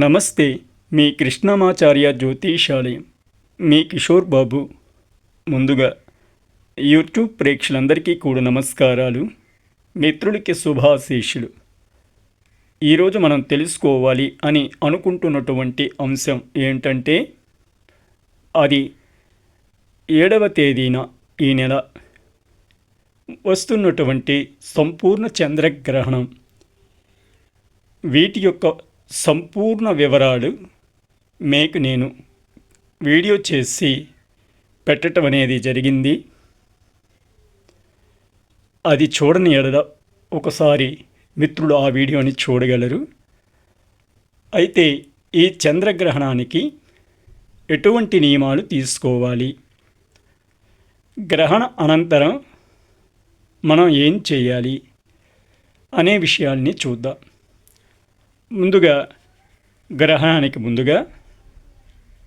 నమస్తే మీ కృష్ణమాచార్య జ్యోతిషాలయం మీ కిషోర్ బాబు. ముందుగా యూట్యూబ్ ప్రేక్షకులందరికీ కూడా నమస్కారాలు. మిత్రులకి శుభాశీషులు ఈరోజు మనం తెలుసుకోవాలి అని అనుకుంటున్నటువంటి అంశం ఏంటంటే అది ఏడవ తేదీన ఈ నెల వస్తున్నటువంటి సంపూర్ణ చంద్రగ్రహణం. వీటి యొక్క సంపూర్ణ వివరాలు మీకు నేను వీడియో చేసి పెట్టడం అనేది జరిగింది. అది చూడని ఎడద ఒకసారి మిత్రులు ఆ వీడియోని చూడగలరు. అయితే ఈ చంద్రగ్రహణానికి ఎటువంటి నియమాలు తీసుకోవాలి? గ్రహణ అనంతరం మనం ఏం చేయాలి? అనే విషయాల్ని చూద్దాం. ముందుగా గ్రహణానికి ముందుగా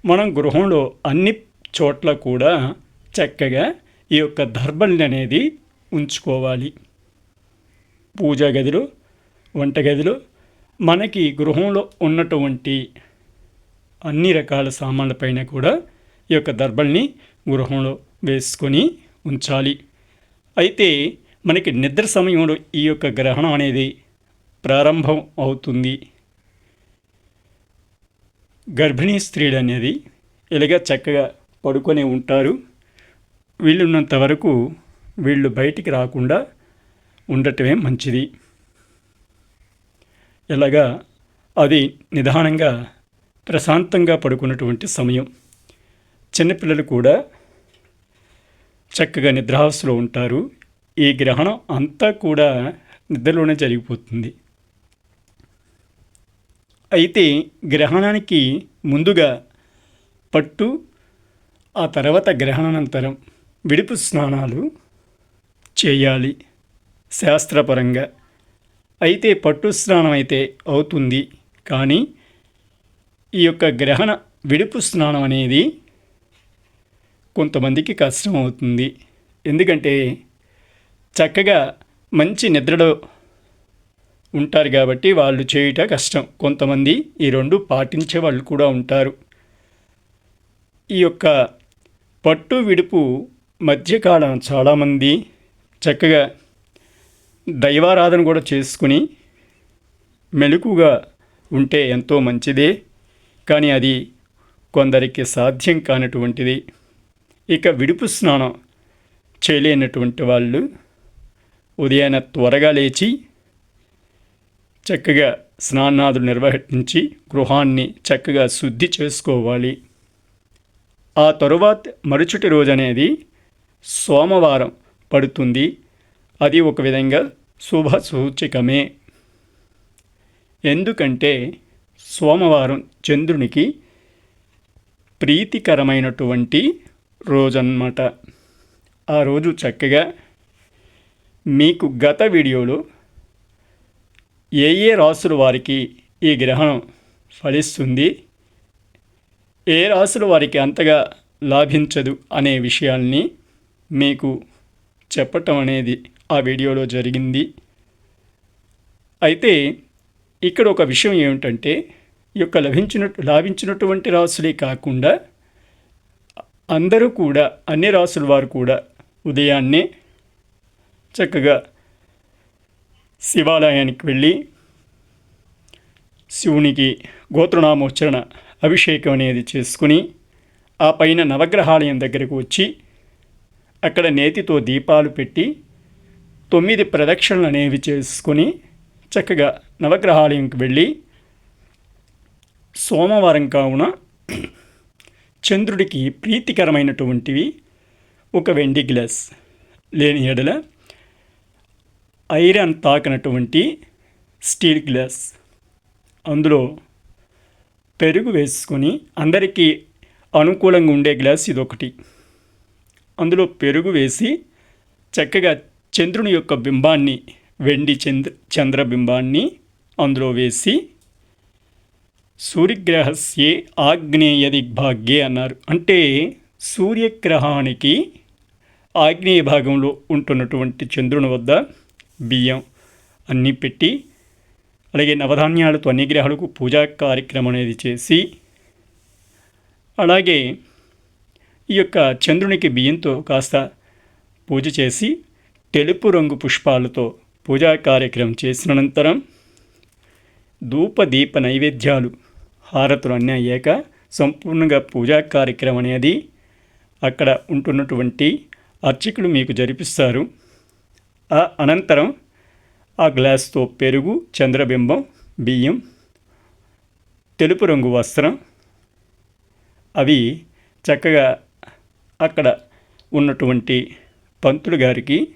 మనం గృహంలో అన్ని చోట్ల కూడా చక్కగా ఈ యొక్క దర్బల్ని అనేది ఉంచుకోవాలి. పూజా గదిలో వంటగదిలో మనకి గృహంలో ఉన్నటువంటి అన్ని రకాల సామాన్లపైన కూడా ఈ యొక్క దర్బల్ని గృహంలో వేసుకొని ఉంచాలి. అయితే మనకి నిద్ర సమయంలో ఈ యొక్క గ్రహణం అనేది ప్రారంభం అవుతుంది. గర్భిణీ స్త్రీలు అనేది ఇలాగ చక్కగా పడుకొని ఉంటారు. వీళ్ళున్నంత వరకు వీళ్ళు బయటికి రాకుండా ఉండటమే మంచిది. ఇలాగా అది నిదానంగా ప్రశాంతంగా పడుకున్నటువంటి సమయం. చిన్నపిల్లలు కూడా చక్కగా నిద్రావస్థలో ఉంటారు. ఈ గ్రహణం అంతా కూడా నిద్రలోనే జరిగిపోతుంది. అయితే గ్రహణానికి ముందుగా పట్టు ఆ తర్వాత గ్రహణానంతరం విడుపు స్నానాలు చేయాలి శాస్త్రపరంగా. అయితే పట్టు స్నానం అయితే అవుతుంది. కానీ ఈ యొక్క గ్రహణ విడుపు స్నానం అనేది కొంతమందికి కష్టం అవుతుంది. ఎందుకంటే చక్కగా మంచి నిద్రలో ఉంటారు కాబట్టి వాళ్ళు చేయుట కష్టం. కొంతమంది ఈ రెండు పాటించే వాళ్ళు కూడా ఉంటారు. ఈ యొక్క పట్టు విడుపు మధ్యకాలం చాలామంది చక్కగా దైవారాధన కూడా చేసుకుని మెలకుగా ఉంటే ఎంతో మంచిదే. కానీ అది కొందరికి సాధ్యం కానటువంటిది. ఇక విడుపు స్నానం చేయలేనటువంటి వాళ్ళు ఉదయాన్నే త్వరగా లేచి చక్కగా స్నానాదులు నిర్వహించి గృహాన్ని చక్కగా శుద్ధి చేసుకోవాలి. ఆ తరువాత మరుచుటి రోజు అనేది సోమవారం పడుతుంది. అది ఒక విధంగా శుభ సూచకమే ఎందుకంటే సోమవారం చంద్రునికి ప్రీతికరమైనటువంటి రోజన్నమాట. ఆ రోజు చక్కగా మీకు గత వీడియోలో ఏ ఏ రాసుల వారికి ఈ గ్రహణం ఫలిస్తుంది? ఏ రాసుల వారికి అంతగా లాభించదు అనే విషయాల్ని మీకు చెప్పటం అనేది ఆ వీడియోలో జరిగింది. అయితే ఇక్కడ ఒక విషయం ఏమిటంటే ఈ యొక్క లభించినట్టు లాభించినటువంటి రాసులే కాకుండా అందరూ కూడా అన్ని రాసుల వారు కూడా ఉదయాన్నే చక్కగా శివాలయానికి వెళ్ళి శివునికి గోత్రనామోచ్చరణ అభిషేకం అనేది చేసుకుని ఆ పైన నవగ్రహాలయం దగ్గరకు వచ్చి అక్కడ నేతితో దీపాలు పెట్టి తొమ్మిది ప్రదక్షిణలు అనేవి చేసుకొని చక్కగా నవగ్రహాలయంకి వెళ్ళి సోమవారం కావున చంద్రుడికి ప్రీతికరమైనటువంటివి ఒక వెండి గ్లాస్ లేని ఎడల ఐరన్ తాకినటువంటి స్టీల్ గ్లాస్. అందులో పెరుగు వేసుకొని అందరికీ అనుకూలంగా ఉండే గ్లాస్ ఇదొకటి. అందులో పెరుగు వేసి చక్కగా చంద్రుని యొక్క బింబాన్ని వెండి చంద్ర చంద్రబింబాన్ని అందులో వేసి సూర్యగ్రహస్యే ఆగ్నేయ దిగ్భాగ్యే అన్నారు. అంటే సూర్యగ్రహానికి ఆగ్నేయ భాగంలో ఉంటున్నటువంటి చంద్రుని వద్ద బియ్యం అన్నీ పెట్టి అలాగే నవధాన్యాలతో అన్ని గ్రహాలకు పూజా కార్యక్రమం అనేది చేసి అలాగే ఈ యొక్క చంద్రునికి బియ్యంతో కాస్త పూజ చేసి తెలుపు రంగు పుష్పాలతో పూజా కార్యక్రమం చేసిన అనంతరం ధూప దీప నైవేద్యాలు హారతులు అన్నీ అయ్యాక సంపూర్ణంగా పూజా కార్యక్రమం అనేది అక్కడ ఉంటున్నటువంటి అర్చకులు మీకు జరిపిస్తారు. అనంతరం ఆ గ్లాస్తో పెరుగు చంద్రబింబం బియ్యం తెలుపు రంగు వస్త్రం అవి చక్కగా అక్కడ ఉన్నటువంటి పంతులు గారికి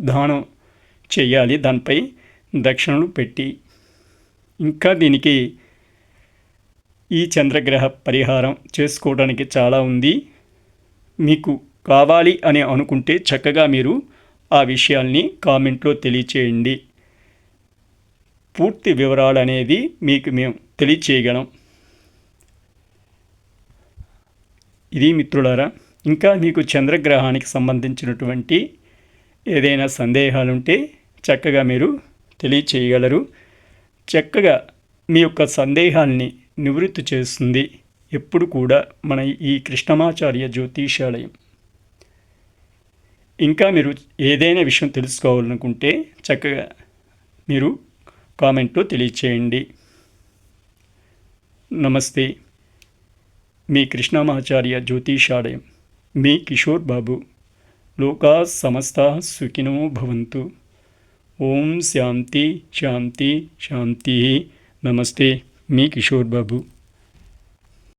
దానం చేయాలి. దానిపై దక్షిణలు పెట్టి ఇంకా దీనికి ఈ చంద్రగ్రహ పరిహారం చేసుకోవడానికి చాలా ఉంది. మీకు కావాలి అని అనుకుంటే చక్కగా మీరు ఆ విషయాల్ని కామెంట్లో తెలియచేయండి. పూర్తి వివరాలు అనేది మీకు మేము తెలియచేయగలం. ఇది మిత్రులారా ఇంకా మీకు చంద్రగ్రహానికి సంబంధించినటువంటి ఏదైనా సందేహాలుంటే చక్కగా మీరు తెలియచేయగలరు. చక్కగా మీ యొక్క సందేహాల్ని నివృత్తి చేస్తుంది ఎప్పుడు కూడా మన ఈ కృష్ణమాచార్య జ్యోతిషాలయం. ఇంకా మీరు ఏదైనా విషయం తెలుసుకోవాలనుకుంటే చక్కగా మీరు కామెంట్లో తెలియచేయండి. నమస్తే. మీ కృష్ణమాచార్య జ్యోతిషాలయం. మీ కిషోర్ బాబు. లోకా సమస్త సుఖినో భవంతు. ఓం శాంతి శాంతి శాంతి. నమస్తే. మీ కిషోర్ బాబు.